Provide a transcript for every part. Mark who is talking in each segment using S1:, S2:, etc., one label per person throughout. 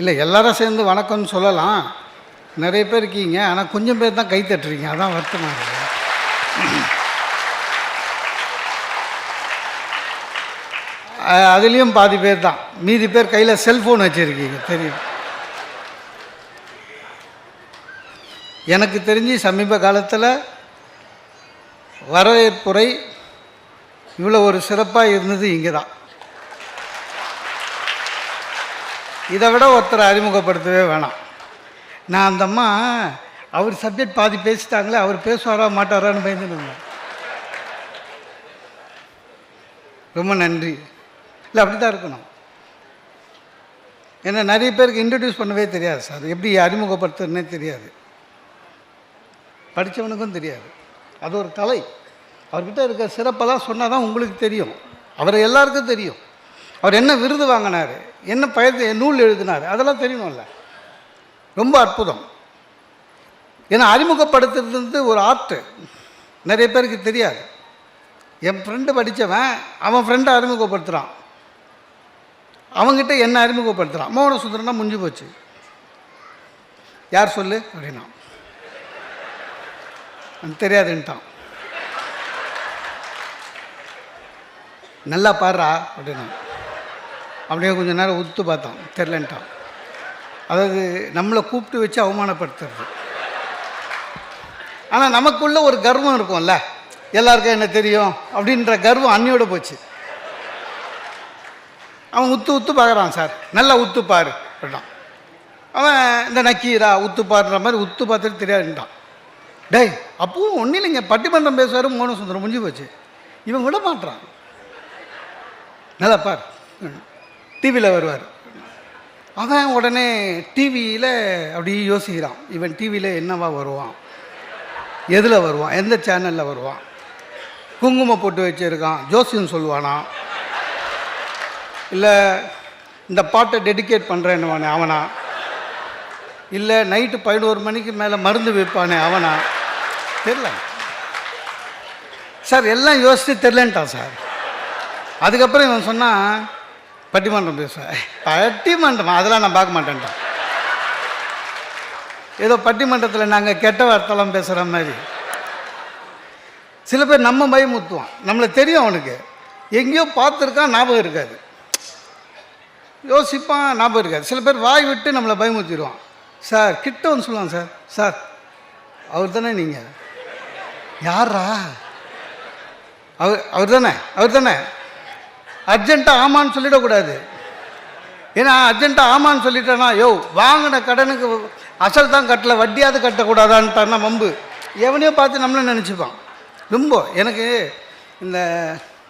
S1: இல்லை எல்லாரும் சேர்ந்து வணக்கம்னு சொல்லலாம். நிறைய பேர் இருக்கீங்க ஆனால் கொஞ்சம் பேர் தான் கை தட்டுறீங்க. அதான் வருத்தமாக இருக்குது அதுலேயும் பாதி பேர் தான். மீதி பேர் கையில் செல்ஃபோன் வச்சுருக்கீங்க தெரியும். எனக்கு தெரிஞ்சு சமீப காலத்தில் வரவேற்புரை இவ்வளோ ஒரு சிறப்பாக இருந்தது இங்கே தான் இதை விட ஒருத்தரை அறிமுகப்படுத்தவே வேணாம். நான் அந்த அம்மா அவர் சப்ஜெக்ட் பாதி பேசிட்டாங்களே அவர் பேசுவாரா மாட்டாரான்னு பயந்துருந்தேன் ரொம்ப நன்றி. இல்லை அப்படி தான் இருக்கணும். ஏன்னா நிறைய பேருக்கு இன்ட்ரடியூஸ் பண்ணவே தெரியாது சார். எப்படி அறிமுகப்படுத்துறதுனே தெரியாது. படித்தவனுக்கும் தெரியாது. அது ஒரு கலை. அவர்கிட்ட இருக்க சிறப்பெல்லாம் சொன்னால் தான் உங்களுக்கு தெரியும். அவரை எல்லாருக்கும் தெரியும். அவர் என்ன விருது வாங்கினார் என்ன பயத்து நூல் எழுதினார் அதெல்லாம் தெரியணும்ல. ரொம்ப அற்புதம். ஏன்னா அறிமுகப்படுத்துறது வந்து ஒரு ஆர்ட்டு. நிறைய பேருக்கு தெரியாது. என் ஃப்ரெண்டு படித்தவன் அவன் ஃப்ரெண்டை அறிமுகப்படுத்துகிறான் அவன்கிட்ட என்ன அறிமுகப்படுத்துகிறான் மோகன சுந்தரனா முடிஞ்சு போச்சு. யார் சொல்லு? அப்படின்னா. தெரியாதுன்ட்டான். நல்லா பாடுறா அப்படின்னா. அப்படியே கொஞ்சம் நேரம் உத்து பார்த்தான் தெரிலன்ட்டான் அதாவது நம்மளை கூப்பிட்டு வச்சு அவமானப்படுத்துறது. ஆனால் நமக்குள்ள ஒரு கர்வம் இருக்கும்ல. எல்லாருக்கும் என்ன தெரியும்? அப்படின்ற கர்வம் அன்னியோட போச்சு. அவன் உத்து உத்து பார்க்குறான் சார் நல்லா உத்து பாரு அவன் இந்த நக்கீரா உத்து பாருன்ற மாதிரி உத்து பார்த்துட்டு தெரியாதுன்ட்டான். டேய் அப்பவும் ஒன்றும் இல்லைங்க பட்டிமன்றம் பேசுவார் மோன சுந்தரம் முடிஞ்சு போச்சு. இவன் விட மாட்டான் நல்லா பார் டிவியில் வருவார். அவன் உடனே டிவியில் அப்படி யோசிக்கிறான். இவன் டிவியில் என்னவா வருவான்? எதில் வருவான்? எந்த சேனலில் வருவான்? குங்குமம் போட்டு வச்சுருக்கான். ஜோசியம் சொல்லுவானா? இல்லை இந்த பாட்டை டெடிகேட் பண்ணுறேன்னு அவனா? இல்லை நைட்டு பதினோரு மணிக்கு மேலே மருந்து விற்பானே அவனா? தெரில சார் எல்லாம் யோசித்து தெரிலன்ட்டான் சார். அதுக்கப்புறம் இவன் சொன்னான் பட்டிமன்றம் பேசுவேன். பட்டிமன்றம் அதெல்லாம் நான் பார்க்க மாட்டேன்ட்டான் ஏதோ பட்டிமன்றத்தில் நாங்கள் கெட்ட வார்த்தைலாம் பேசுகிற மாதிரி. சில பேர் நம்ம பயமுத்துவான் நம்மளை தெரியும் அவனுக்கு. எங்கேயோ பார்த்துருக்கான் ஞாபகம் இருக்காது. யோசிப்பான் ஞாபகம் இருக்காது. சில பேர் வாய் விட்டு நம்மளை பயமுத்திடுவான் சார் கிட்ட வந்து சொல்லுவான் சார். சார் அவர் தானே நீங்கள் யாரா அவர் அவர் தானே? அவர் தானே? அர்ஜென்ட்டாக ஆமான்னு சொல்லிடக்கூடாது. ஏன்னா அர்ஜென்ட்டாக ஆமான்னு சொல்லிட்டேன்னா யோ வாங்கின கடனுக்கு அசல் தான் கட்டல வட்டியாவது கட்டக்கூடாதான்ட்டான்னா வம்பு. எவனையோ பார்த்து நம்மளும் நினச்சிப்பான். ரொம்ப எனக்கு இந்த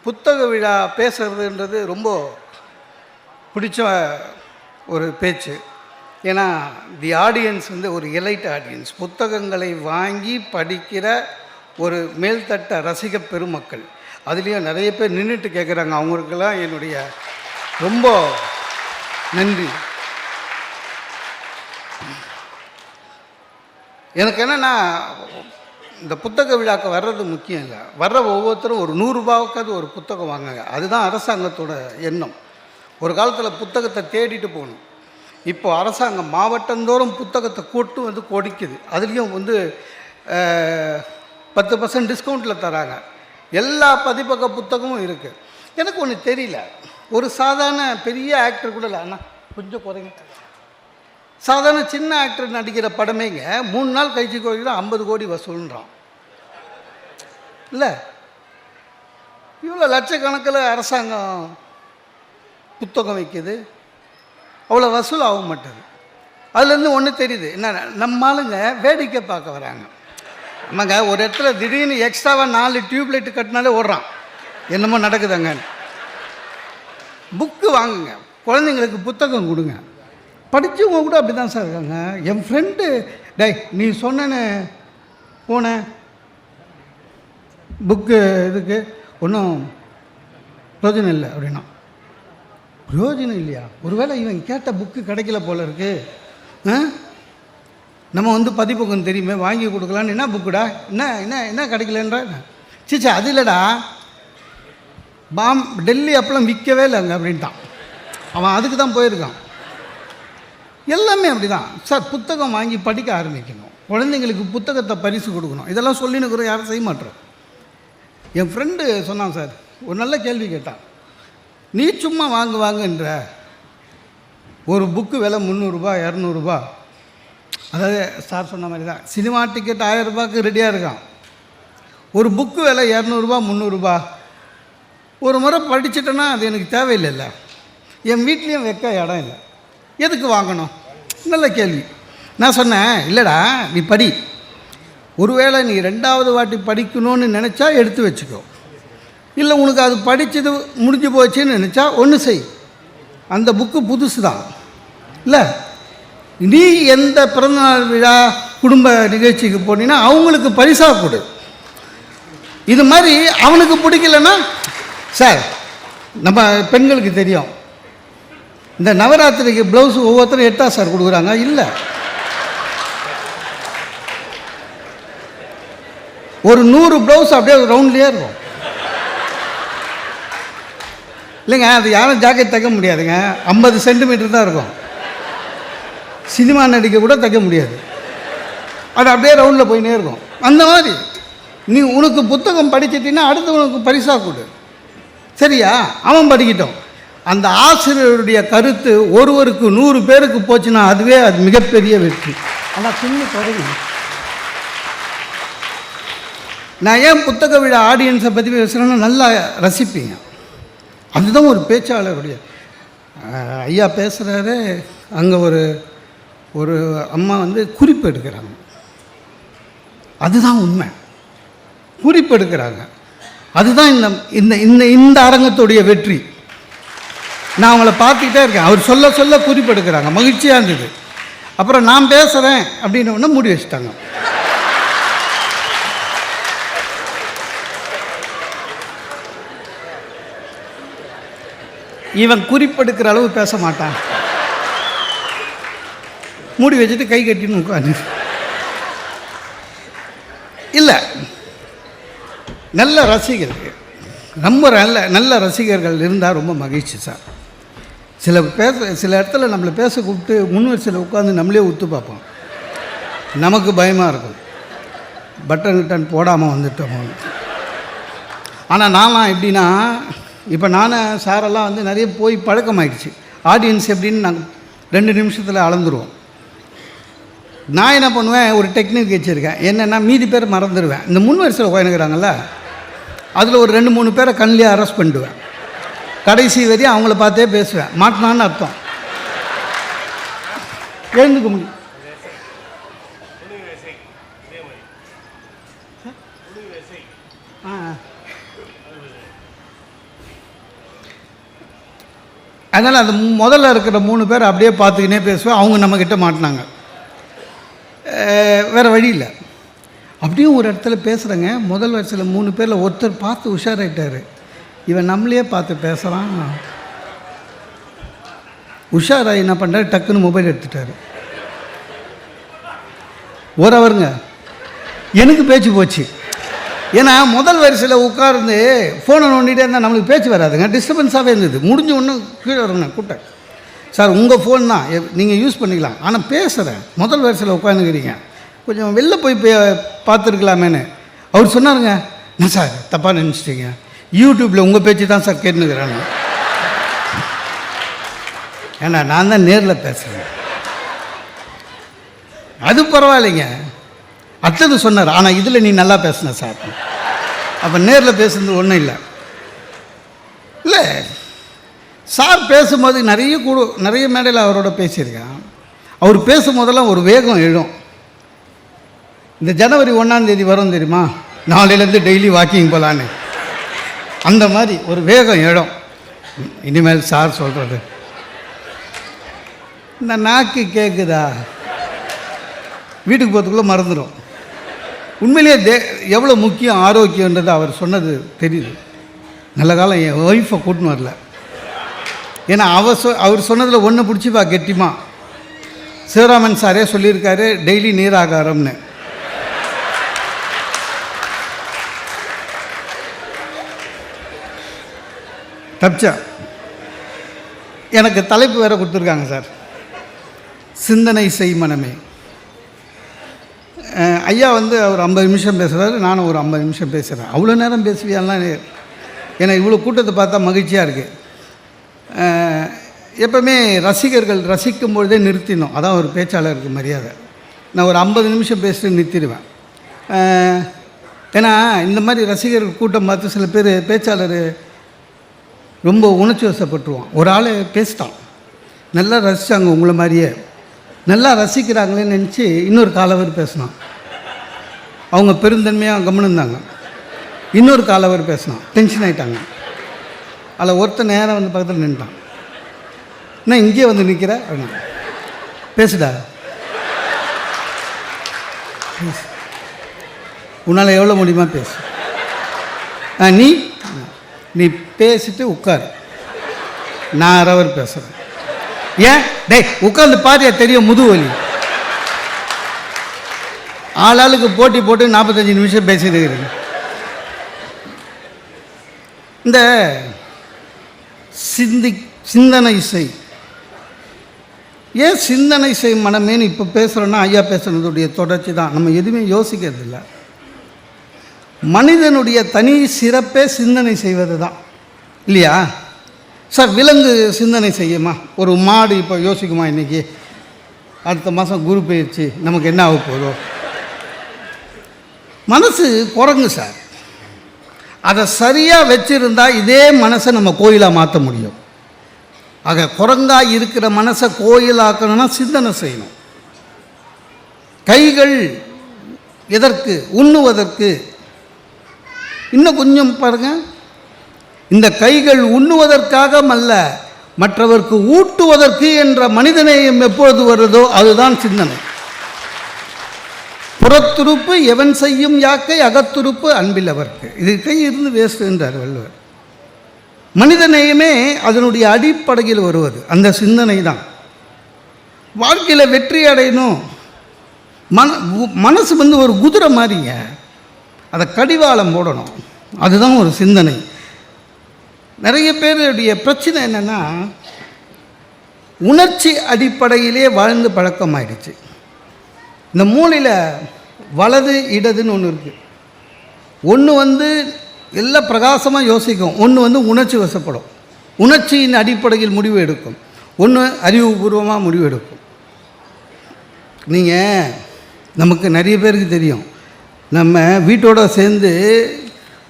S1: புத்தக விழா பேசுகிறதுன்றது ரொம்ப பிடிச்ச ஒரு பேச்சு. ஏன்னா தி ஆடியன்ஸ் வந்து ஒரு எலைட் ஆடியன்ஸ் புத்தகங்களை வாங்கி படிக்கிற ஒரு மேல்தட்ட ரசிக பெருமக்கள். அதுலேயும் நிறைய பேர் நின்றுட்டு கேட்குறாங்க அவங்களுக்கெல்லாம் என்னுடைய ரொம்ப நன்றி. எனக்கு என்னென்னா இந்த புத்தக விழாக்கு வர்றது முக்கியம் இல்லை. வர்ற ஒவ்வொருத்தரும் ஒரு நூறுரூபாவுக்காவது ஒரு புத்தகம் வாங்குங்க. அதுதான் அரசாங்கத்தோட எண்ணம். ஒரு காலத்தில் புத்தகத்தை தேடிட்டு போகணும். இப்போது அரசாங்கம் மாவட்டந்தோறும் புத்தகத்தை கூட்டு வந்து கொடிக்குது. அதுலேயும் வந்து பத்து பர்சன்ட் டிஸ்கவுண்ட்டில் தராங்க. எல்லா பதிப்பக புத்தகமும் இருக்குது எனக்கு ஒன்று தெரியல. ஒரு சாதாரண பெரிய ஆக்டர் கூட இல்லை. அண்ணா கொஞ்சம் குறைங்க. சாதாரண சின்ன ஆக்டர் நடிக்கிற படமேங்க மூணு நாள் கழிச்சு கோடி ஐம்பது கோடி வசூல்ன்றான். இல்லை? இவ்வளோ லட்சக்கணக்கில் அரசாங்கம் புத்தகம் வைக்கிது. அவ்வளோ வசூல் ஆக மாட்டேது அதுலேருந்து ஒன்று தெரியுது. என்ன நம்ம ஆளுங்க வேடிக்கை பார்க்க வராங்க. ஆமாங்க ஒரு இடத்துல திடீர்னு எக்ஸ்ட்ராவாக நாலு டியூப்லைட் கட்டினாலே ஓடுறான். என்னமோ நடக்குதுங்க. புக்கு வாங்குங்க. குழந்தைங்களுக்கு புத்தகம் கொடுங்க. படித்தவங்க கூட அப்படி தான் சார் இருக்காங்க. என் ஃப்ரெண்டு டே நீ சொன்னேன்னு போனேன் புக்கு இதுக்கு ஒன்றும் பிரயோஜனம் இல்லை அப்படின்னா. பிரயோஜனம் இல்லையா? ஒருவேளை இவன் கேட்ட புக்கு கிடைக்கல போல இருக்குது ஆ? நம்ம வந்து பதிப்பகம் தெரியுமே வாங்கி கொடுக்கலான்னு. என்ன புக்குடா? என்ன என்ன என்ன கிடைக்கலன்ற? சீச்சா அது இல்லைடா. பாம் டெல்லி அப்பளம் விற்கவே இல்லைங்க அப்படின்ட்டான். அவன் அதுக்கு தான் போயிருக்கான். எல்லாமே அப்படி தான் சார் புத்தகம் வாங்கி படிக்க ஆரம்பிக்கணும். குழந்தைங்களுக்கு புத்தகத்தை பரிசு கொடுக்கணும். இதெல்லாம் சொல்லினுக்குறோம் யாரும் செய்ய மாட்டோம். என் ஃப்ரெண்டு சொன்னான் சார் ஒரு நல்ல கேள்வி கேட்டான். நீ சும்மா வாங்குவாங்கன்ற ஒரு புக்கு விலை முந்நூறுரூபா இரநூறுபா அதாவது சார் சொன்ன மாதிரி தான் சினிமா டிக்கெட் ஆயிரம் ரூபாய்க்கு ரெடியாக இருக்கான். ஒரு புக்கு விலை இரநூறுபா முந்நூறுரூபா ஒரு முறை படிச்சுட்டேன்னா அது எனக்கு தேவையில்லைல்ல. என் வீட்லேயும் வைக்க இடம் இல்லை. எதுக்கு வாங்கணும்? நல்ல கேள்வி. நான் சொன்னேன் இல்லைடா நீ படி. ஒருவேளை நீ ரெண்டாவது வாட்டி படிக்கணும்னு நினச்சா எடுத்து வச்சுக்கோ. இல்லை உனக்கு அது படித்தது முடிஞ்சு போச்சுன்னு நினச்சா ஒன்று செய். அந்த புக்கு புதுசு தான் இல்லை? நீ எந்த பிறந்தநாள் விழா குடும்ப நிகழ்ச்சிக்கு போனீங்கன்னா அவங்களுக்கு பரிசாக கொடு. இது மாதிரி அவனுக்கு பிடிக்கலன்னா சார் நம்ம பெண்களுக்கு தெரியும். இந்த நவராத்திரிக்கு ப்ளவுஸ் ஒவ்வொருத்தரும் எட்டா சார் கொடுக்குறாங்க? இல்லை. ஒரு நூறு ப்ளவுஸ் அப்படியே ரவுண்ட்லேயே இருக்கும். இல்லைங்க அது யாரும் ஜாக்கெட் தைக்க முடியாதுங்க. ஐம்பது சென்டிமீட்டர் தான் இருக்கும். சினிமா நடிக்க கூட தைக்க முடியாது. அது அப்படியே ரவுண்டில் போயினே இருக்கும். அந்த மாதிரி நீ உனக்கு புத்தகம் படிச்சிட்டின்னா அடுத்து உனக்கு பரிசாக கொடு. சரியா? அவன் படிக்கட்டும். அந்த ஆசிரியருடைய கருத்து ஒருவருக்கு நூறு பேருக்கு போச்சுன்னா அதுவே அது மிகப்பெரிய வெற்றி. ஆனால் சின்ன தொடங்கி நான் ஏன் புத்தக விழா ஆடியன்ஸை பற்றி பேசுகிறேன்னா நல்லா ரசிப்பீங்க. அதுதான் ஒரு பேச்சாளருடைய ஐயா பேசுகிறாரு அங்கே ஒரு ஒரு அம்மா வந்து குறிப்பு எடுக்கிறாங்க அதுதான் உண்மை. குறிப்பு எடுக்கிறாங்க அதுதான் இந்த இந்த இந்த இந்த அரங்கத்துடைய வெற்றி. நான் அவங்கள பார்த்துக்கிட்டே இருக்கேன். அவர் சொல்ல சொல்ல குறிப்பு எடுக்கிறாங்க மகிழ்ச்சியாக இருந்தது. அப்புறம் நான் பேசுகிறேன் அப்படின்னு ஒன்று மூடி வச்சுட்டாங்க. இவன் குறிப்பெடுக்கிற அளவு பேச மாட்டான். மூடி வச்சுட்டு கை கட்டின்னு உட்காந்து. இல்லை நல்ல ரசிகர்கள். ரொம்ப நல்ல நல்ல ரசிகர்கள் இருந்தால் ரொம்ப மகிழ்ச்சி சார். சில பேச சில இடத்துல நம்மளை பேச கூப்பிட்டு முன்வரிசையில் உட்காந்து நம்மளே ஒத்து பார்ப்போம். நமக்கு பயமாக இருக்கும். பட்டன் கிட்டன் போடாமல் வந்துட்டோம். ஆனால் நான்லாம் எப்படின்னா இப்போ நானும் சாரெல்லாம் வந்து நிறைய போய் பழக்கமாயிடுச்சு. ஆடியன்ஸ் எப்படின்னு நாங்கள் ரெண்டு நிமிஷத்தில் அளந்துருவோம். நான் என்ன பண்ணுவேன் ஒரு டெக்னிக் வச்சுருக்கேன். என்னென்னா மீதி பேர் மறந்துடுவேன். இந்த முன் வரிசையில் உட்காந்துக்கிறாங்கல்ல அதில் ஒரு ரெண்டு மூணு பேரை கண்ணிலே அரெஸ்ட் பண்ணிடுவேன். கடைசி வரி அவங்கள பார்த்தே பேசுவேன். மாட்டினான்னு அர்த்தம். எழுந்துக்க முடியும் அதனால் அந்த முதல்ல இருக்கிற மூணு பேர் அப்படியே பார்த்துக்கினே பேசுவேன். அவங்க நம்மக்கிட்ட மாட்டினாங்க. வேறு வழி இல்லை அப்படியும் ஒரு இடத்துல பேசுகிறேங்க முதல் வரிசையில் மூணு பேரில் ஒருத்தர் பார்த்து உஷாராயிட்டார். இவன் நம்மளையே பார்த்து பேசுகிறான் உஷாராய் என்ன பண்ணுறாரு டக்குன்னு மொபைல் எடுத்துட்டாரு. ஒரு அவருங்க எனக்கு பேச்சு போச்சு. ஏன்னா முதல் வரிசையில் உட்கார்ந்து ஃபோனை நோண்டிகிட்டே இருந்தால் நம்மளுக்கு பேச்சு வராதுங்க. டிஸ்டர்பன்ஸாகவே இருந்தது. முடிஞ்ச ஒன்று கீழே வரணும் கூட்டம். சார் உங்கள் ஃபோன் தான். நீங்கள் யூஸ் பண்ணிக்கலாம். ஆனால் பேசுகிறேன் முதல் வரிசையில் உட்காந்துக்கிறீங்க கொஞ்சம் வெளில போய் பே பார்த்துருக்கலாமேன்னு. அவர் சொன்னாருங்க என்ன சார் தப்பாக நினச்சிட்டீங்க? யூடியூப்பில் உங்கள் பேச்சு தான் சார் கேட்டுனுக்கிறேன் ஏன்னா நான் தான் நேரில் பேசுகிறேன் அது பரவாயில்லைங்க. அடுத்தது சொன்னார் ஆனால் இதில் நீ நல்லா பேசுன சார். அப்போ நேரில் பேசுனது ஒன்றும் இல்லை. இல்லை சார் பேசும்போது நிறைய கூட நிறைய மேடையில் அவரோட பேசியிருக்கேன். அவர் பேசும்போதெல்லாம் ஒரு வேகம் எழும். இந்த ஜனவரி ஒன்றாந்தேதி வரும் தெரியுமா? நாளையிலேருந்து டெய்லி வாக்கிங் போகலான்னு. அந்த மாதிரி ஒரு வேகம் எழும். இனிமேல் சார் சொல்கிறது இந்த நாக்கு கேட்குதா வீட்டுக்கு போகிறதுக்குள்ளே மறந்துடும். உண்மையிலேயே தே எவ்வளோ முக்கியம் ஆரோக்கியன்றது அவர் சொன்னது தெரியுது. நல்ல காலம் என் ஒய்ஃபை கூட்டின்னு வரல. ஏன்னா அவ சொ அவர் சொன்னதில் ஒன்று பிடிச்சிப்பா கெட்டிமா. சிவராமன் சாரே சொல்லியிருக்காரு டெய்லி நீராகாரம்னு. தப்பிச்சா எனக்கு தலைப்பு வேறு கொடுத்துருக்காங்க சார். சிந்தனை செய் மனமே. ஐயா வந்து அவர் ஐம்பது நிமிஷம் பேசுகிறாரு நானும் ஒரு ஐம்பது நிமிஷம் பேசுகிறேன் அவ்வளோ நேரம் பேசுவியாலாம் எனக்கு இவ்வளோ கூட்டத்தை பார்த்தா மகிழ்ச்சியாக இருக்குது எப்பவுமே ரசிகர்கள் ரசிக்கும் பொழுதே நிறுத்தினோம் அதான் ஒரு பேச்சாளருக்கு மரியாதை. நான் ஒரு ஐம்பது நிமிஷம் பேசிட்டு நிறுத்திடுவேன். ஏன்னா இந்த மாதிரி ரசிகர்கள் கூட்டம் பார்த்து சில பேர் பேச்சாளர் ரொம்ப உணர்ச்சி வசப்பட்டுருவான். ஒரு ஆள் பேசிட்டான். நல்லா ரசித்தாங்க உங்களை மாதிரியே. நல்லா ரசிக்கிறாங்களேன்னு நினச்சி இன்னொரு காலவர் பேசினான். அவங்க பெருந்தன்மையாக கவனிந்தாங்க இன்னொரு காலவர் பேசினான். டென்ஷன் ஆகிட்டாங்க அதில் ஒருத்தன் நேரம் வந்து பக்கத்தில் நின்றான். என்ன இங்கே வந்து நிற்கிற? அப்படின்னா பேசுடா. உன்னால் எவ்வளோ முடியுமா பேசு. ஆ நீ? நீ பேசிட்டு உட்காரு. நான் அரவர் பேசுகிறேன் ஏன்? டேய் உட்காந்து பாரியா தெரியும் முதுவலி ஆளாளுக்கு போட்டி போட்டு நாற்பத்தஞ்சு நிமிஷம் பேசிட்டு இருக்கிறேன் இந்த சிந்தி சிந்தனை செய். ஏன் சிந்தனை செய் மனமேன்னு இப்போ பேசுகிறோன்னா ஐயா பேசுனதுடைய தொடர்ச்சி தான். நம்ம எதுவுமே யோசிக்கிறதில்ல. மனிதனுடைய தனி சிறப்பே சிந்தனை செய்வது தான். இல்லையா? சார் விலங்கு சிந்தனை செய்யுமா? ஒரு மாடு இப்போ யோசிக்குமா இன்றைக்கி அடுத்த மாதம் குரு பயிற்சி நமக்கு என்ன ஆக போதோ மனசு குரங்கு சார். அதை சரியாக வச்சுருந்தா இதே மனசை நம்ம கோயிலாக மாற்ற முடியும். ஆக குரங்கா இருக்கிற மனசை கோயிலாக்கணும்னா சிந்தனை செய்யணும். கைகள் எதற்கு உண்ணுவதற்கு இன்னும் கொஞ்சம் பாருங்க. இந்த கைகள் உண்ணுவதற்காக அல்ல மற்றவர்க்கு ஊட்டுவதற்கு என்ற மனிதநேயம் எப்பொழுது வருதோ அதுதான் சிந்தனை. புறத்துறுப்பு எவன் செய்யும் யாக்கை அகத்துறுப்பு அன்பில் அவர்க்கு இது கை இருந்து வேஸ்ட் என்றார் வள்ளுவர். மனிதநேயமே அதனுடைய அடிப்படையில் வருவது. அந்த சிந்தனை தான். வாழ்க்கையில் வெற்றி அடையணும். மன மனசு வந்து ஒரு குதிரை மாதிரிங்க. அதை கடிவாளம் போடணும். அதுதான் ஒரு சிந்தனை. நிறைய பேருடைய பிரச்சனை என்னென்னா உணர்ச்சி அடிப்படையிலே வாழ்ந்து பழக்கமாயிடுச்சு. இந்த மூலையில் வலது இடதுன்னு ஒன்று இருக்குது ஒன்று வந்து எல்லாம் பிரகாசமாக யோசிக்கும். ஒன்று வந்து உணர்ச்சி வசப்படும். உணர்ச்சியின் அடிப்படையில் முடிவு எடுக்கும். ஒன்று அறிவுபூர்வமாக முடிவு எடுக்கும். நீங்கள் நமக்கு நிறைய பேருக்கு தெரியும். நம்ம வீட்டோட சேர்ந்து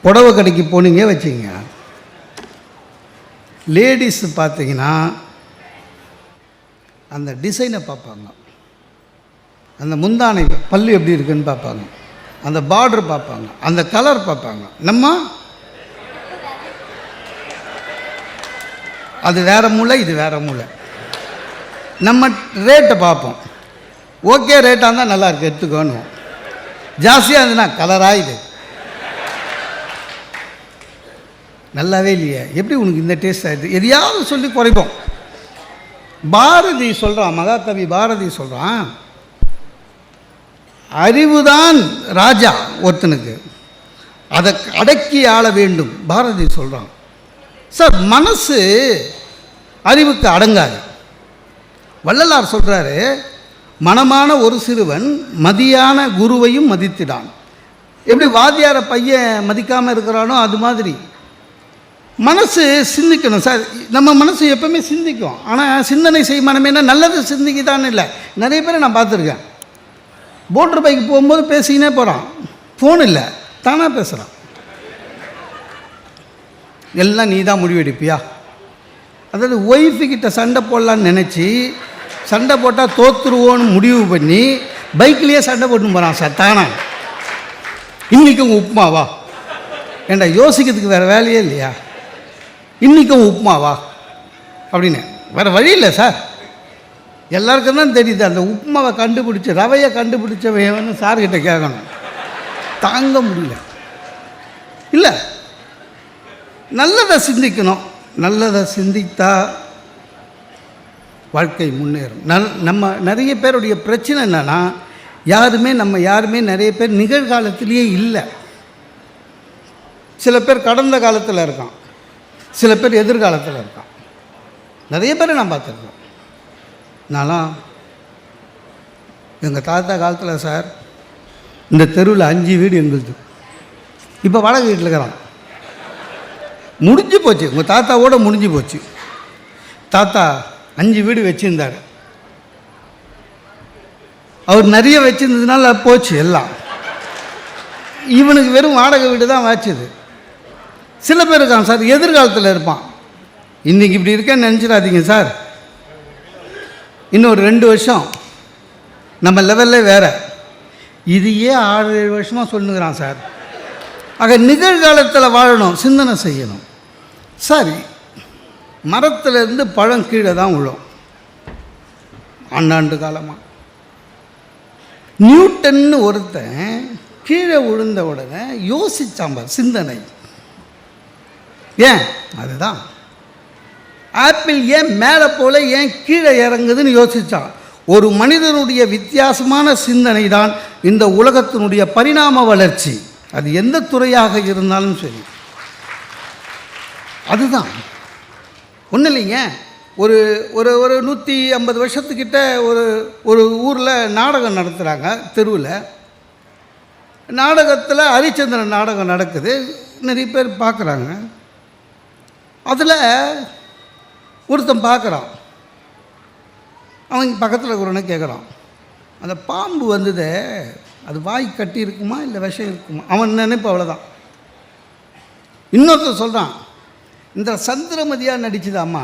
S1: புடவை கடைக்கு போனீங்க வச்சிங்க லேடிஸ் பார்த்தீங்கன்னா அந்த டிசைனை பார்ப்பாங்க. அந்த முந்தானை பல்லு எப்படி இருக்குன்னு பார்ப்பாங்க. அந்த பார்டர் பார்ப்பாங்க. அந்த கலர் பார்ப்பாங்க. நம்ம? அது வேற மூளை இது வேறு மூளை. நம்ம ரேட்டை பார்ப்போம். ஓகே ரேட்டாக இருந்தால் நல்லா இருக்கு எடுத்துக்கோணும் ஜாஸ்தியாக இருந்ததுன்னா கலராக இது. நல்லாவே இல்லையே. எப்படி உனக்கு இந்த டேஸ்ட் ஆகிடுது எதையாவது சொல்லி குறைப்போம். பாரதி சொல்கிறான் மகாகவி பாரதி சொல்கிறான் அறிவுதான் ராஜா ஒருத்தனுக்கு. அதை அடக்கி ஆள வேண்டும். பாரதி சொல்கிறான் சார் மனசு அறிவுக்கு அடங்காது. வள்ளலார் சொல்கிறாரு மனமான ஒரு சிறுவன் மதியான குருவையும் மதித்திடான். எப்படி வாத்தியார பையன் மதிக்காமல் இருக்கிறானோ அது மாதிரி. மனசு சிந்திக்கணும் சார். நம்ம மனசு எப்பவுமே சிந்திக்கும். ஆனால் சிந்தனை செய்ய மனமேனா நல்லது சிந்திக்குதான்னு இல்லை. நிறைய பேரை நான் பார்த்துருக்கேன். மோட்ரு பைக் போகும்போது பேசிக்கினே போகிறான் ஃபோன் இல்லை. தானாக பேசுகிறான் எல்லாம் நீ தான் முடிவெடுப்பியா? அதாவது ஒய்ஃபுக்கிட்ட சண்டை போடலான்னு நினச்சி சண்டை போட்டால் தோத்துருவோன்னு முடிவு பண்ணி பைக்லேயே சண்டை போட்டு போகிறான் சார் தானா? இன்றைக்கும் உப்புமாவா? ஏண்டா யோசிக்கிறதுக்கு வேறு வேலையே இல்லையா? இன்றைக்கும் உப்புமாவா? அப்படின்னு. வேறு வழி இல்லை சார். எல்லாருக்கும் தான் தெரியுது அந்த உப்புமாவை கண்டுபிடிச்ச ரவையை கண்டுபிடிச்சவன் சார்கிட்ட கேட்கணும். தாங்க முடியல. இல்லை நல்லதை சிந்திக்கணும். நல்லதை சிந்தித்தா வாழ்க்கை முன்னேறும். நல் நம்ம நிறைய பேருடைய பிரச்சனை என்னென்னா யாருமே நம்ம யாருமே நிறைய பேர் நிகழ்காலத்திலேயே இல்லை. சில பேர் கடந்த காலத்தில் இருக்கான். சில பேர் எதிர்காலத்தில் இருக்கான். நிறைய பேரை நான் பார்த்துருக்கேன். நான்லாம் எங்கள் தாத்தா காலத்தில் சார் இந்த தெருவில் அஞ்சு வீடு எங்களுது இப்போ வாடகை வீட்டில் இருக்கிறான். முடிஞ்சு போச்சு. உங்கள் தாத்தாவோட முடிஞ்சு போச்சு. தாத்தா அஞ்சு வீடு வச்சுருந்தார். அவர் நிறைய வச்சுருந்ததுனால போச்சு எல்லாம். இவனுக்கு வெறும் வாடகை வீடு தான் வாச்சுது. சில பேர் இருக்கான் சார் எதிர்காலத்தில் இருப்பான். இன்றைக்கி இப்படி இருக்கேன்னு நினச்சிடாதீங்க சார். இன்னும் ஒரு ரெண்டு வருஷம். நம்ம லெவல்லே வேறு. இதையே ஆறு ஏழு வருஷமாக சொல்லுங்கிறான் சார். ஆக நிகழ்காலத்தில் வாழணும் சிந்தனை செய்யணும். சரி. மரத்துலேருந்து பழம் கீழே தான் விழும். ஆண்டாண்டு காலமாக நியூட்டன்னு ஒருத்தன் கீழே விழுந்த உடனே யோசிச்சாம்பார் சிந்தனை. ஏன்? அதுதான். ஆப்பிள் ஏன் மேலே போல ஏன் கீழே இறங்குதுன்னு யோசித்தான் ஒரு மனிதனுடைய வித்தியாசமான சிந்தனை தான் இந்த உலகத்தினுடைய பரிணாம வளர்ச்சி. அது எந்த துறையாக இருந்தாலும் சரி. அதுதான். ஒன்றும் இல்லைங்க. ஒரு ஒரு ஒரு நூற்றி ஐம்பது வருஷத்துக்கிட்ட ஒரு ஒரு ஊரில் நாடகம் நடத்துகிறாங்க தெருவில். நாடகத்தில் ஹரிச்சந்திரன் நாடகம் நடக்குது. நிறைய பேர் பார்க்குறாங்க. அதில் ஒருத்தன் பார்க்குறான். அவன் பக்கத்தில் இருக்கிறவனை கேட்குறான் அந்த பாம்பு வந்ததே அது வாய் கட்டி இருக்குமா இல்லை விஷம் இருக்குமா? அவன் நினைப்பு அவ்வளோதான் இன்னொருத்தர் சொல்கிறான் இந்த சந்திரமதியாக நடிச்சுதாம்மா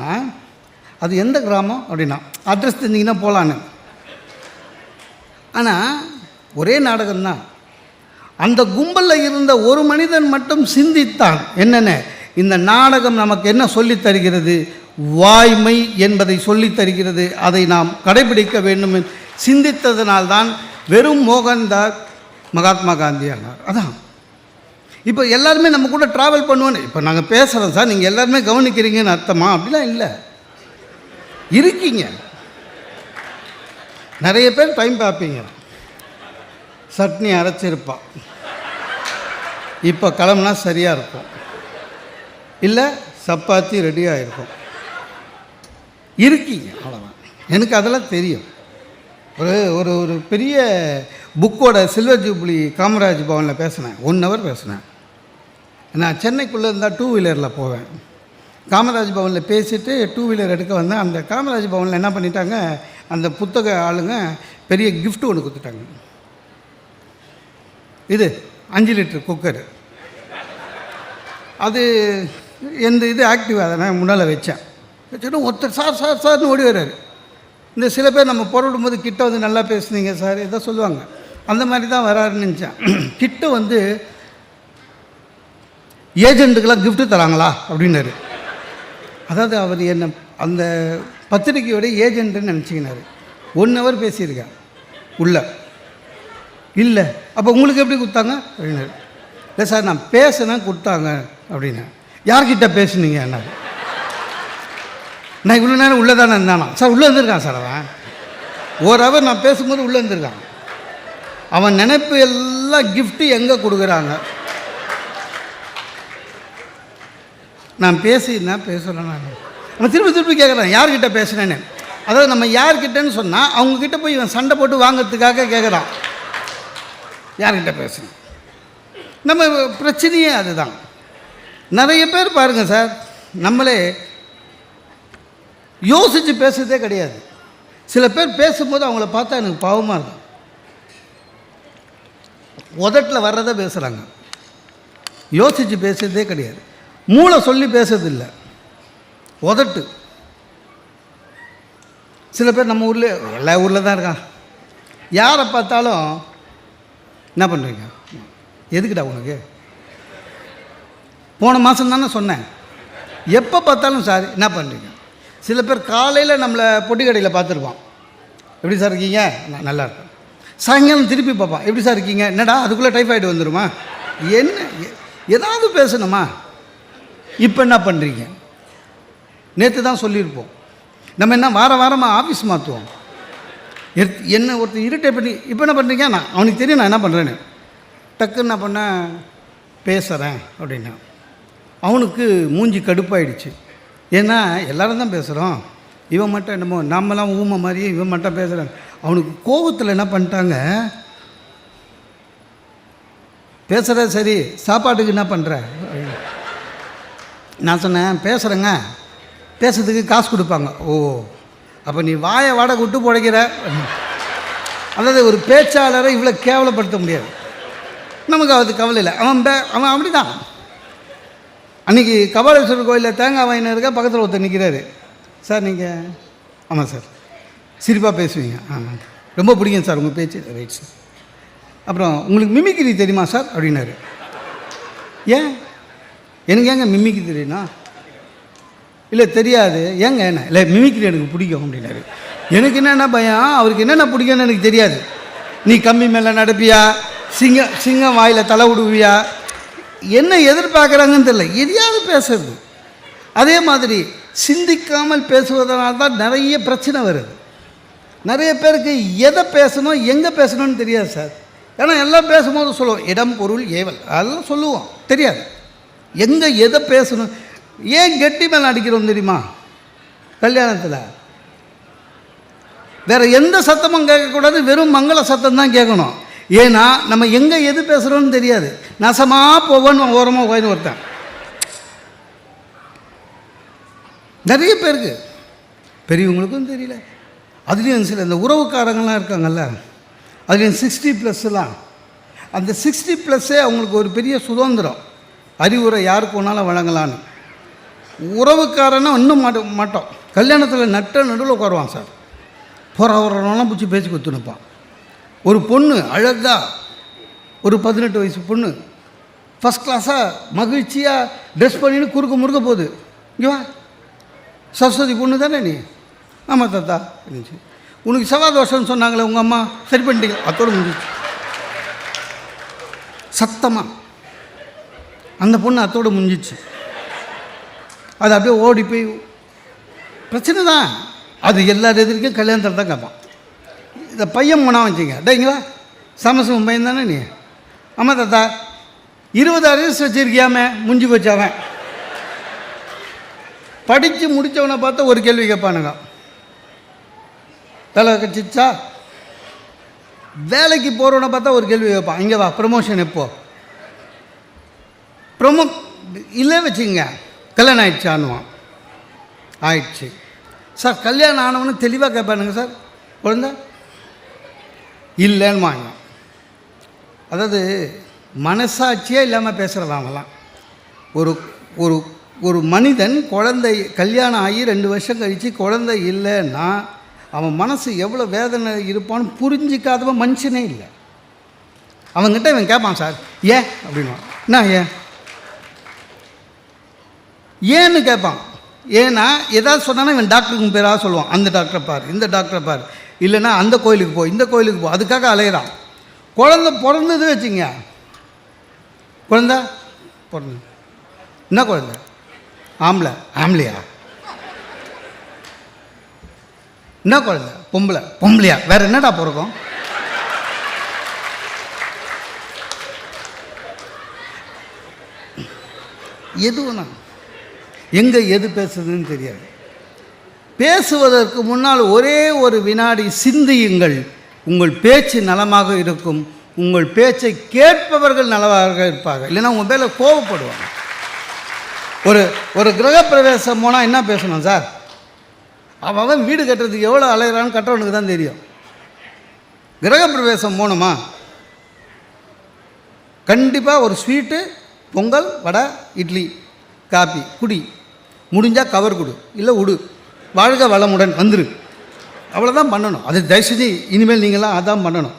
S1: அது எந்த கிராமம் அப்படின்னா அட்ரஸ் தெரிஞ்சிங்கன்னா போகலான்னு ஆனால் ஒரே நாடகம்தான் அந்த கும்பலில் இருந்த ஒரு மனிதன் மட்டும் சிந்தித்தான். என்னென்ன? இந்த நாடகம் நமக்கு என்ன சொல்லித் தருகிறது? வாய்மை என்பதை சொல்லித் தருகிறது. அதை நாம் கடைபிடிக்க வேண்டும் என்று சிந்தித்ததனால்தான் வெறும் மோகன்தாஸ் மகாத்மா காந்தி ஆனார். அதான். இப்போ எல்லாருமே நம்ம கூட ட்ராவல் பண்ணுவோன்னு இப்போ நாங்கள் பேசுகிறோம் சார் நீங்கள் எல்லாருமே கவனிக்கிறீங்கன்னு அர்த்தமா? அப்படிலாம் இல்லை. இருக்கீங்க. நிறைய பேர் டைம் பார்ப்பீங்க. சட்னி அரைச்சிருப்பான் இப்போ கிளம்புனா சரியாக இருக்கும். இல்லை சப்பாத்தி ரெடியாக இருக்கும் இருக்கீங்க. அவ்வளோதான் எனக்கு அதெல்லாம் தெரியும். ஒரு ஒரு ஒரு பெரிய புக்கோட சில்வர் ஜூப்ளி காமராஜ் பவனில் பேசினேன். ஒன் ஹவர் பேசினேன். நான் சென்னைக்குள்ளே இருந்தால் டூ வீலரில் போவேன். காமராஜ் பவனில் பேசிவிட்டு டூ வீலர் எடுக்க வந்தேன். அந்த காமராஜ் பவனில் என்ன பண்ணிட்டாங்க அந்த புத்தக ஆளுங்க பெரிய கிஃப்ட்டு ஒன்று கொடுத்துட்டாங்க. இது அஞ்சு லிட்டர் குக்கர் அது எந்த இது ஆக்டிவ் அதை நான் முன்னால் வச்சேன். வச்சுட்டு ஒருத்தர் சார் சார் சார்னு ஓடி வர்றாரு இந்த சில பேர் நம்ம புறவிடும் போது கிட்ட வந்து நல்லா பேசுனீங்க சார் இதான் சொல்லுவாங்க. அந்த மாதிரி தான் வராருன்னு நினச்சேன். கிட்ட வந்து ஏஜென்ட்டுக்கெல்லாம் கிஃப்ட்டு தராங்களா? அப்படின்னாரு. அதாவது அவர் என்ன அந்த பத்திரிக்கையோட ஏஜென்ட்டுன்னு நினச்சிக்கினாரு. ஒன் ஹவர் பேசியிருக்கேன் உள்ள. இல்லை அப்போ உங்களுக்கு எப்படி கொடுத்தாங்க? அப்படின்னாரு. இல்லை சார் நான் பேசினேன் கொடுத்தாங்க அப்படின்னு யார்கிட்ட பேசுனீங்க? என்ன நான் இவ்வளோ நேரம் உள்ளே தானே இருந்தானா? சார் உள்ளே இருந்திருக்கான் சார் அவன். ஒரு ஹவர் நான் பேசும்போது உள்ளே இருந்திருக்கான் அவன் நினைப்பு எல்லாம் கிஃப்ட்டு எங்கே கொடுக்குறாங்க? நான் பேசியிருந்தேன் பேசுகிறேன் நான் அவன் திருப்பி திருப்பி கேட்குறான் யார்கிட்ட பேசுனேன்னு. அதாவது நம்ம யார்கிட்டன்னு சொன்னால் அவங்கக்கிட்ட போய் இவன் சண்டை போட்டு வாங்கிறதுக்காக கேட்குறான் யார்கிட்ட பேசுனேன்? நம்ம பிரச்சனையே அதுதான். நிறைய பேர் பாருங்கள் சார் நம்மளே யோசித்து பேசுகிறதே கிடையாது. சில பேர் பேசும்போது அவங்கள பார்த்தா எனக்கு பாவமாக இருக்கும். உதட்டில் வர்றதை பேசுகிறாங்க யோசித்து பேசுகிறதே கிடையாது. மூளை சொல்லி பேசுறதில்ல. உதட்டு. சில பேர் நம்ம ஊரில் எல்லா ஊரில் தான் இருக்கான் யாரை பார்த்தாலும் என்ன பண்ணுறீங்க எதுக்குடா உனக்கு? போன மாதம் தானே சொன்னேன். எப்போ பார்த்தாலும் சார் என்ன பண்ணுறீங்க சில பேர் காலையில் நம்மளை பொட்டி கடையில் பார்த்துருப்பான். எப்படி சார் இருக்கீங்க? நான் நல்லா இருக்கேன் சாயங்காலம் திருப்பி பார்ப்பான் எப்படி சார் இருக்கீங்க? என்னடா அதுக்குள்ளே டைஃபாய்டு வந்துடுமா என்ன எ- ஏதாவது பேசணுமா? இப்போ என்ன பண்ணுறீங்க நேற்று தான் சொல்லியிருப்போம். நம்ம என்ன வார வாரமாக ஆஃபீஸ் மாற்றுவோம் எத்- என்ன ஒருத்தர் இரிட்டேட் பண்ணி இப்போ என்ன பண்ணுறீங்க நான் அவனுக்கு தெரியும் நான் என்ன பண்ணுறேன்னு டக்குன்னு என்ன பண்ணேன் பேசுகிறேன் அப்படின்னா அவனுக்கு மூஞ்சி கடுப்பாயிடுச்சு. ஏன்னா எல்லாரும் தான் பேசுகிறோம் இவன் மட்டும் என்னமோ நம்மலாம் ஊமை மாதிரி இவன் மட்டும் பேசுகிறான் அவனுக்கு கோபத்தில் என்ன பண்ணிட்டாங்க? பேசுகிற சரி சாப்பாட்டுக்கு என்ன பண்ணுற நான் சொன்னேன் பேசுகிறேங்க பேசுறதுக்கு காசு கொடுப்பாங்க. ஓ அப்போ நீ வாயை வாடகை விட்டு பிழைக்கிற அதாவது ஒரு பேச்சாளரை இவ்வளோ கேவலப்படுத்த முடியாது. நமக்கு அது கவலை இல்லை. அவன் அவன் அப்படி தான் அன்றைக்கி கபாலீஸ்வரர் கோயிலில் தேங்காய் வாங்கின இருக்க பக்கத்தில் ஒருத்தர் நிற்கிறாரு சார் நீங்கள் ஆமாம் சார். சிரிப்பாக பேசுவீங்க. ஆமாம் ரொம்ப பிடிக்கும் சார் உங்கள் பேச்சு. ரைட் சார் அப்புறம் உங்களுக்கு மிமிக்கிரி தெரியுமா சார் அப்படின்னாரு. ஏன்? எனக்கு ஏங்க மிமிக்ரி தெரியும்னா இல்லை தெரியாது. ஏங்க என்ன? இல்லை மிமிக்கிரி எனக்கு பிடிக்கும் அப்படின்னாரு. எனக்கு என்னென்ன பயம்? அவருக்கு என்னென்ன பிடிக்கும்னு எனக்கு தெரியாது. நீ கம்பி மேலே நடப்பியா? சிங்கம் சிங்கம் வாயில் தலை விடுவியா என்ன எதிர்பார்க்குறாங்கன்னு தெரியல. எதையாவது பேசுறது. அதே மாதிரி சிந்திக்காமல் பேசுவதனால தான் நிறைய பிரச்சனை வருது. நிறைய பேருக்கு எதை பேசணும் எங்கே பேசணும்னு தெரியாது சார். ஏன்னா எல்லாம் பேசும்போது சொல்லுவோம் இடம் பொருள் ஏவல். அதெல்லாம் சொல்லுவோம். தெரியாது. எங்கே எதை பேசணும்? ஏன் கெட்டி மேலே அடிக்கிறோம் தெரியுமா? கல்யாணத்தில். வேறு எந்த சத்தமும் கேட்கக்கூடாது வெறும் மங்கள சத்தம் தான் கேட்கணும். ஏன்னா நம்ம எங்கே எது பேசுகிறோன்னு தெரியாது. நசமாக போவோன்னு ஓரமாக உட்காந்து ஒருத்தன். நிறைய பேருக்கு. பெரியவங்களுக்கும் தெரியல. அதுலேயும் சில இந்த உறவுக்காரங்களாம் இருக்காங்கல்ல. அதுலேயும் சிக்ஸ்டி ப்ளஸ்லாம் அந்த சிக்ஸ்டி ப்ளஸ்ஸே அவங்களுக்கு ஒரு பெரிய சுதந்திரம். அறிவுரை யாருக்கு வேணாலும் வழங்கலான்னு உறவுக்காரனா இன்னும் மாட்ட மாட்டோம். கல்யாணத்தில் நட்ட நடுவில் உட்காருவான் சார். போகிற வரலாம் பிடிச்சி பேச்சு கொடுத்துனுப்பான். ஒரு பொண்ணு அழகா ஒரு பதினெட்டு வயசு பொண்ணு. ஃபஸ்ட் கிளாஸாக மகிழ்ச்சியாக ட்ரெஸ் பண்ணின்னு குறுக்க முறுக்க போகுது. இங்கே வா. சரஸ்வதி பொண்ணு தானே நீ? ஆமாம் தாத்தா இருந்துச்சு. உனக்கு செவ்வாய் தோஷம்னு சொன்னாங்களே உங்கள் அம்மா? சரி பண்ணிட்டீங்க. அத்தோடு முடிஞ்சிச்சு. சத்தமாக அந்த பொண்ணு அத்தோடு முடிஞ்சிச்சு. அது அப்படியே ஓடி போய் பிரச்சனை தான். அது எல்லார் எதிர்க்கும் கல்யாணத்தில் தான் கேட்பான். இந்த பையன் போனால் வச்சுங்க. டேங்களா சமசம் பையன் தானே நீ? ஆமாம் தாத்தா. இருபதாயிரம் வயசு வச்சுருக்கியாமே? முடிஞ்சு போச்சு அவன். படித்து முடித்தவனை பார்த்தா ஒரு கேள்வி கேட்பானுங்க. வேலை கட்சிச்சா வேலைக்கு போகிறவனை பார்த்தா ஒரு கேள்வி கேட்பான். இங்கே வா ப்ரமோஷன் எப்போ? ப்ரொமோ இல்லை வச்சுங்க கல்யாணம் ஆயிடுச்சான்னுவான். ஆயிடுச்சு. சார் கல்யாணம் ஆனவனு தெளிவாக கேட்பானுங்க சார். குழந்தை? இல்லைன்னு வாங்கலாம் அதாவது மனசாட்சியே இல்லாமல் பேசுகிறதாங்கலாம் ஒரு ஒரு ஒரு மனிதன் குழந்தை கல்யாணம் ஆகி ரெண்டு வருஷம் கழித்து குழந்தை இல்லைன்னா அவன் மனசு எவ்வளோ வேதனை இருப்பான்னு புரிஞ்சிக்காதவன் மனுஷனே இல்லை. அவன்கிட்ட இவன் கேட்பான் சார் ஏன்? அப்படின்வான் என்ன ஏன்? ஏன்னு கேட்பான் ஏன்னா ஏதாவது சொன்னானா இவன் டாக்டருக்கு பேராக சொல்லுவான். அந்த டாக்டரை பார் இந்த டாக்டரை பார். இல்லைன்னா அந்த கோயிலுக்கு போ இந்த கோயிலுக்கு போ அதுக்காக அலையிறான். குழந்த பிறந்தது வச்சுங்க. குழந்த? பிறந்தது. என்ன குழந்த? ஆம்பளை. ஆம்பளையா? என்ன குழந்த? பொம்பளை. பொம்பளையா? வேற என்னடா பிறக்கும்? எது எங்கே எது பேசுதுன்னு தெரியாது. பேசுவதற்கு முன்னால் ஒரே ஒரு வினாடி சிந்தியுங்கள். உங்கள் பேச்சு நலமாக இருக்கும். உங்கள் பேச்சை கேட்பவர்கள் நலமாக இருப்பார்கள். இல்லைன்னா உங்கள் பேரில் கோபப்படுவாங்க ஒரு ஒரு கிரகப்பிரவேசம் போனால் என்ன பேசணும் சார்? அவன் அவன் வீடு கட்டுறதுக்கு எவ்வளோ அலைகிறான்னு கட்டுறவனுக்கு தான் தெரியும். கிரகப்பிரவேசம் போகணுமா? கண்டிப்பாக ஒரு ஸ்வீட்டு பொங்கல் வடை இட்லி காப்பி குடி. முடிஞ்சால் கவர் கொடு. இல்லை உடு. வாழ்க வளமுடன் வந்துரு. அவ்வளோதான் பண்ணணும். அது தயவுசெஞ்சு இனிமேல் நீங்களாம் அதான் பண்ணணும்.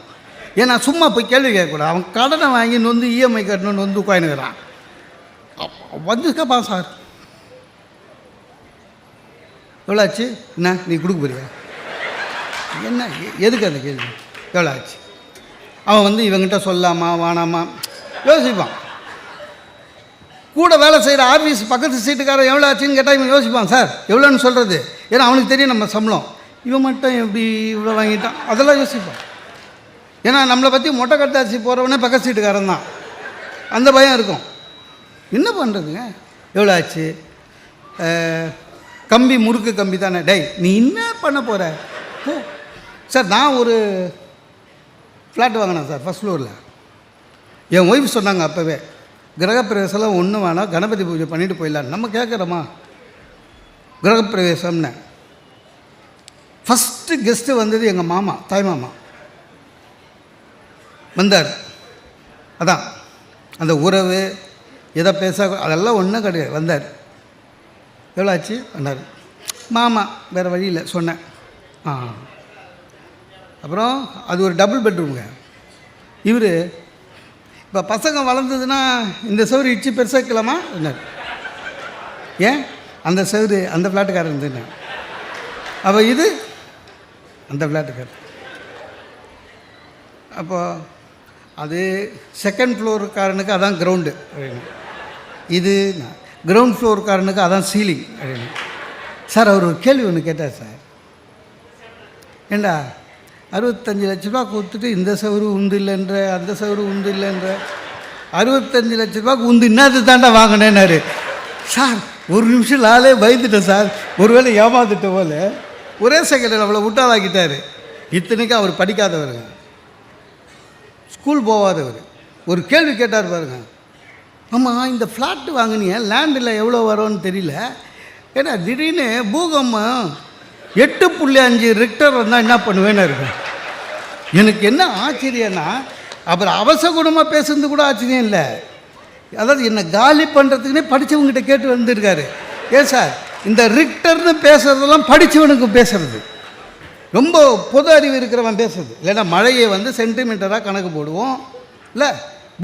S1: ஏன்னா சும்மா போய் கேள்வி கேட்கக்கூடாது. அவன் கடனை வாங்கி நொந்து இஎம்ஐ கட்டணும்னு வந்து உட்காந்துக்கிறான் வந்துருக்கப்பா சார். எவ்வளோ ஆச்சு என்ன? நீ கொடுக்க போறியா? என்ன? எ- எதுக்கு அந்த கேள்வி? எவ்வளோ ஆச்சு அவன் வந்து இவங்கிட்ட சொல்லாமா வானாமா யோசிப்பான். கூட வேலை செய்கிற ஆஃபீஸ் பக்கத்து சீட்டுக்காரன் எவ்வளோ ஆச்சுன்னு கேட்டால் இவன் யோசிப்பான் சார் எவ்வளோன்னு சொல்கிறது ஏன்னா அவனுக்கு தெரியும் நம்ம சம்பளம். இவன் மட்டும் எப்படி இவ்வளோ வாங்கிட்டான்? அதெல்லாம் யோசிப்பான். ஏன்னா நம்மளை பற்றி மொட்டை கட்டாச்சி போகிறவனே பக்கத்து சீட்டுக்காரன் தான். அந்த பயம் இருக்கும். என்ன பண்ணுறதுங்க எவ்வளோ ஆச்சு? கம்பி முறுக்கு கம்பி தானே. டேய் நீ என்ன பண்ண போகிற போ. சார் நான் ஒரு ஃப்ளாட் வாங்கினேன் சார் ஃபஸ்ட் ஃப்ளோரில் என் ஒய்ஃப் சொன்னாங்க அப்போவே. கிரகப்பிரவேசம்லாம் ஒன்றும் வேணாம். கணபதி பூஜை பண்ணிட்டு போயிடலாம். நம்ம கேட்குறோமா கிரகப்பிரவேசம்னு. ஃபஸ்ட்டு கெஸ்ட்டு வந்தது எங்கள் மாமா தாய் மாமா. வந்தார். அதான். அந்த உறவு எதை பேச அதெல்லாம் ஒன்றும் கிடையாது. வந்தார். எவ்வளோ ஆச்சு? வந்தார். மாமா வேறு வழியில் சொன்னேன். ஆ. அப்புறம் அது ஒரு டபுள் பெட்ரூமுங்க இவர் இப்போ பசங்க வளர்ந்ததுன்னா இந்த சவுறு இடிச்சு பெருசாக்கலாமா என்ன? ஏன்? அந்த சவுறு அந்த ஃப்ளாட்டுக்காரர் இருந்துன்னு அப்போ இது? அந்த ஃப்ளாட்டுக்காரர் அப்போ அது செகண்ட் ஃப்ளோருக்காரனுக்கு அதான் கிரவுண்டு இது கிரவுண்ட் ஃப்ளோருக்காரனுக்கு அதான் சீலிங் அப்படின்னு சார் அவர் ஒரு கேள்வி ஒன்று கேட்டார் சார். ஏண்டா? அறுபத்தஞ்சு லட்ச ரூபா கொடுத்துட்டு இந்த சவுறு உண்டு இல்லைன்ற அந்த சவுறு உண்டு இல்லைன்ற. அறுபத்தஞ்சு லட்ச ரூபாய்க்கு உந்து இன்னது தாண்டா வாங்கினேன்னாரு. சார் ஒரு நிமிஷம் நாளே பயந்துட்டேன் சார். ஒருவேளை ஏமாந்துட்ட போல. ஒரே செகண்டில் அவளை விட்டாதாக்கிட்டாரு இத்தனைக்கும் அவர் படிக்காதவருங்க ஸ்கூல் போகாதவர் ஒரு கேள்வி கேட்டார் பாருங்க. ஆமாம் இந்த ஃப்ளாட்டு வாங்கினீங்க லேண்டில் எவ்வளோ வரும்னு தெரியல. ஏன்னா திடீர்னு பூகம்பம் எட்டு புள்ளி அஞ்சு ரிக்டர் வந்தால் என்ன பண்ணுவேன்னு இருக்கும் எனக்கு என்ன ஆச்சரியன்னா அப்புறம் அவசகுணமாக பேசுறது கூட ஆச்சரியம் இல்லை. அதாவது என்னை காலி பண்ணுறதுக்குன்னே படித்தவங்ககிட்ட கேட்டு வந்திருக்காரு. ஏன் சார்? இந்த ரிக்டர்னு பேசுகிறதெல்லாம் படித்தவனுக்கு பேசுறது. ரொம்ப பொது அறிவு இருக்கிறவன் பேசுறது. இல்லைன்னா மழையை வந்து சென்டிமீட்டராக கணக்கு போடுவோம். இல்லை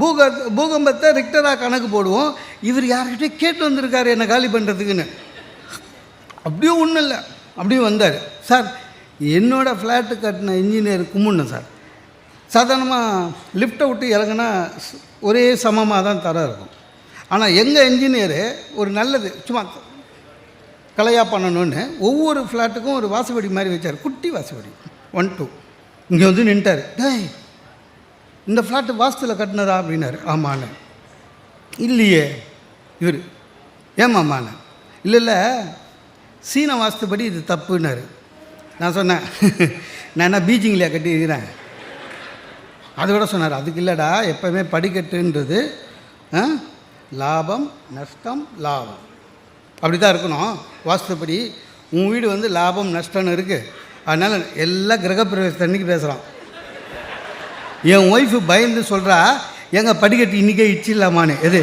S1: பூக பூகம்பத்தை ரிக்டராக கணக்கு போடுவோம். இவர் யார்கிட்டயே கேட்டு வந்திருக்காரு என்னை காலி பண்ணுறதுக்குன்னு அப்படியும் ஒன்றும் இல்லை. அப்படியும் வந்தார். சார் என்னோடய ஃப்ளாட்டு கட்டின இன்ஜினியர் கும்பிடணும் சார். சாதாரணமாக லிஃப்ட்டை விட்டு இறங்குனா ஒரே சமமாக தான் தரம் இருக்கும். ஆனால் எங்கள் இன்ஜினியரு ஒரு நல்லது சும்மா கலையாக பண்ணணும்னு ஒவ்வொரு ஃப்ளாட்டுக்கும் ஒரு வாசப்படி மாதிரி வச்சார். குட்டி வாசப்படி. ஒன் டூ இங்கே வந்து நின்ட்டார். டேய் இந்த ஃப்ளாட்டு வாஸ்துவில் கட்டினதா? அப்படின்னாரு. ஆமாண்ணே. இல்லையே. இவர் ஏமாம்மாண்ணே இல்லை இல்லை. சீன வாஸ்துபடி இது தப்புன்னாரு. நான் சொன்னேன் நான் என்ன பீச்சிங்லையா கட்டியிருக்கிறேன்? அது கூட சொன்னார் அதுக்கு இல்லைடா எப்போவுமே படிக்கட்டுன்றது ஆ, லாபம் நஷ்டம் லாபம். அப்படி தான் இருக்கணும். வாஸ்துப்படி உன் வீடு வந்து லாபம் நஷ்டம்னு இருக்குது அதனால் எல்லா கிரகப்பிரவேசத்தை அன்னைக்கு பேசுகிறான் என் ஒய்ஃபு பயந்து சொல்கிறா எங்கள் படிக்கட்டு இன்றைக்கே இடிச்சிடலாமான்னு? எது?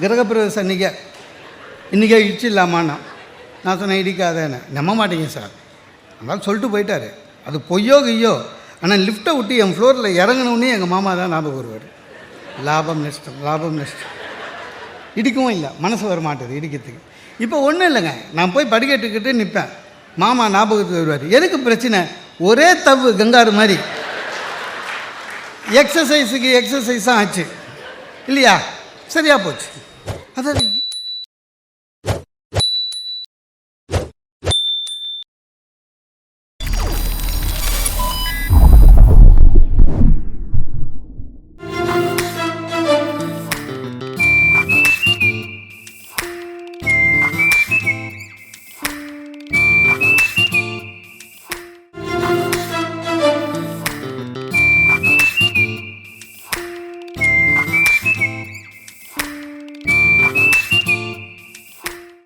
S1: கிரகப்பிரவேசம் அன்றைக்கே இன்றைக்கே இடிச்சிடலாமான்னா நான் சொன்னேன் இடிக்காதேன்னு. நம்ப மாட்டேங்க சார். அதனால் சொல்லிட்டு போயிட்டார். அது பொய்யோ கையோ ஆனால் லிஃப்ட்டை விட்டு என் ஃப்ளோரில் இறங்கினோடனே எங்கள் மாமா தான் ஞாபகம் வருவார். லாபம் நஷ்டம் லாபம் நஷ்டம். இடிக்கவும் இல்லை. மனசு வர மாட்டேது இடிக்கிறதுக்கு. இப்போ ஒன்றும் இல்லைங்க. நான் போய் படிக்கட்டுக்கிட்டு நிற்பேன் மாமா ஞாபகத்துக்கு வருவார். எதுக்கு பிரச்சனை? ஒரே தவு கங்காரு மாதிரி. எக்ஸசைஸுக்கு எக்ஸசைஸாக ஆச்சு. இல்லையா? சரியாக போச்சு. அதாவது